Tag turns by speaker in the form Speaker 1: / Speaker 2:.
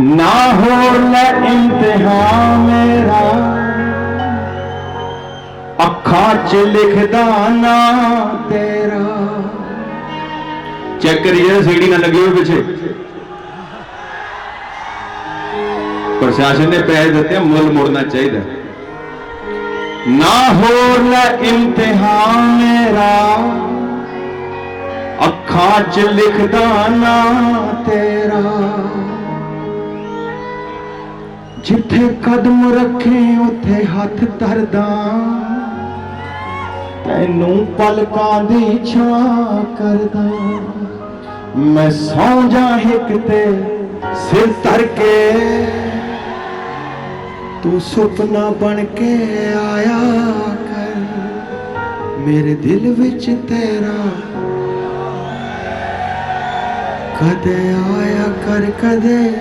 Speaker 1: ਨਾ ਹੋ ਲੈ ਇਮਤਿਹਾਨ ਮੇਰਾ। ਅੱਖਾਂ 'ਚ ਲਿਖਦਾ ਨਾ ਤੇਰਾ। ਚੈੱਕ ਕਰੀਏ ਸੀੜੀ ਨਾ ਲੱਗੀ ਹੋਵੇ ਪਿੱਛੇ। ਪ੍ਰਸ਼ਾਸਨ ਨੇ ਪੈਸੇ ਦਿੱਤੇ, ਮੁੱਲ ਮੋੜਨਾ ਚਾਹੀਦਾ। ਨਾ ਹੋਰ ਲੈ ਇਮਤਿਹਾਨ ਮੇਰਾ। ਅੱਖਾਂ 'ਚ ਲਿਖਦਾ ਨਾ ਤੇਰਾ। ਜਿੱਥੇ ਕਦਮ ਰੱਖੇ, ਉੱਥੇ ਹੱਥ ਧਰਦਾ। ਤੈਨੂੰ ਪਲਕਾਂ ਦੀ ਛਾਂ ਕਰਦਾ। ਮੈਂ ਸੌਂ ਜਾ ਹਿੱਕ ਤੇ ਸਿਰ ਧਰ ਕੇ। ਤੂੰ ਸੁਪਨਾ ਬਣ ਕੇ ਆਇਆ ਕਰ। ਮੇਰੇ ਦਿਲ ਵਿੱਚ ਤੇਰਾ ਕਦੇ ਆਇਆ ਕਰ, ਕਦੇ